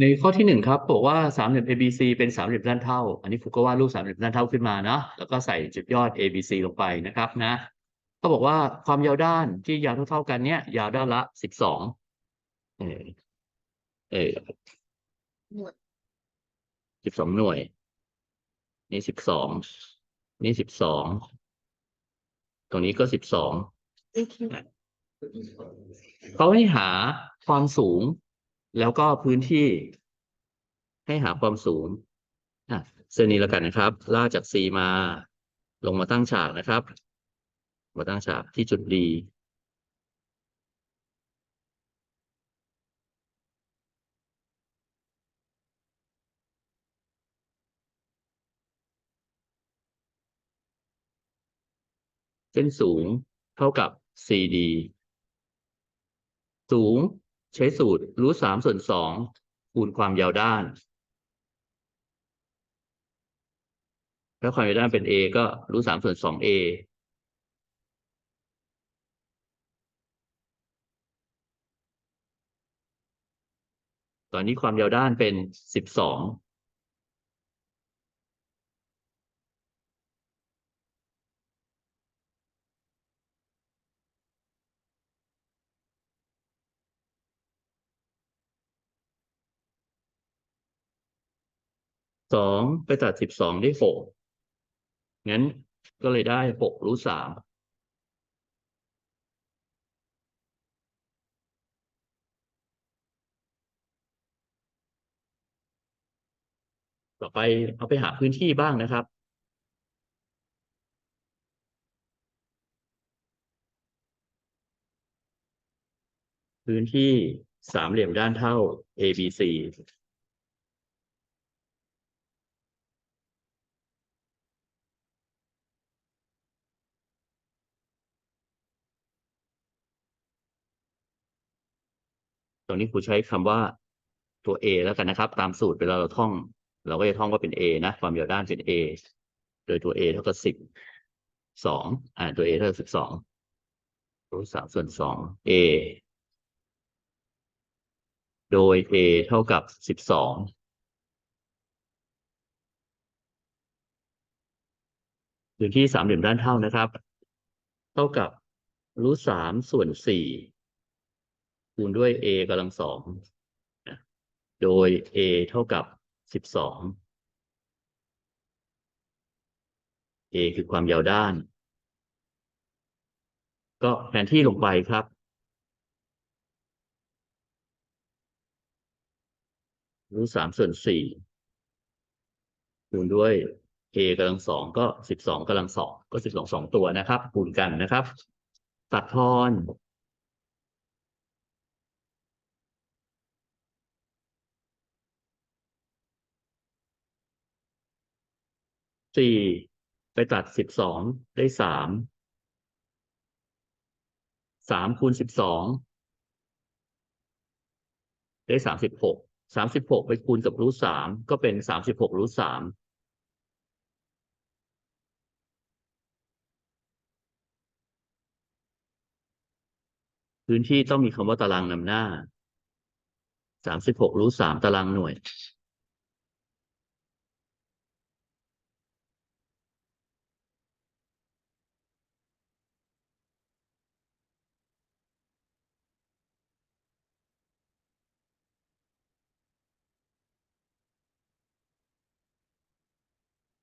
ในข้อที่หนึ่งครับบอกว่าสามเหลี่ยม ABC เป็นสามเหลี่ยมด้านเท่า อันนี้ครูก็วาดรูปสามเหลี่ยมด้านเท่าขึ้นมาเนาะแล้วก็ใส่จุดยอด ABC ลงไปนะครับนะก็บอกว่าความยาวด้านที่ยาวเท่าๆกันเนี้ยยาวด้านละสิบสองเออเออหน่วยสิบสองหน่วย นี่สิบสองนี่สิบสองตรงนี้ก็สิบสองเขาให้หาความสูง แล้วก็พื้นที่ให้หาความสูงอะเส้นนี้แล้วกันนะครับลากจาก C มาลงมาตั้งฉากนะครับ มาตั้งฉากที่จุด D เส้นสูงเท่ากับ CD สูง ใช้สูตรรูทสามส่วนสองคูณความยาวด้าน ถ้าความยาวด้านเป็น a ก็รูทสามส่วนสอง a ตอนนี้ความยาวด้านเป็นสิบสอง สองไปตัดสิบสองได้หกงั้นก็เลยได้หกรูทสามต่อไปเอาไปหาพื้นที่บ้างนะครับ พื้นที่สามเหลี่ยมด้านเท่า ABC ตรงนี้ครูใช้คำว่าตัว A แล้วกันนะครับ ตามสูตรเวลาเราท่อง เราก็จะท่องว่าเป็น A นะ ความยาวด้านเป็น A โดยตัว A เท่ากับสิบสองอ่าตัว A เท่ากับสิบสองรูทสามส่วนสอง A โดย A เท่ากับสิบสองพื้นที่สามเหลี่ยมด้านเท่านะครับ เท่ากับรูทสามส่วนสี่ คูณด้วย a กำลังสองโดย a เท่ากับสิบสอง a คือความยาวด้าน ก็แทนที่ลงไปครับ รูทสามส่วนสี่คูณด้วย a กำลังสองก็สิบสองกำลังสองก็สิบสองสองตัวนะครับ คูณกันนะครับ ตัดทอน สี่ไปตัดสิบสองได้สามสามคูณสิบสองได้สามสิบหกสามสิบหกไปคูณกับรูทสามก็เป็นสามสิบหกรูทสามพื้นที่ต้องมีคำว่าตารางนำหน้าสามสิบหกรูทสามตารางหน่วย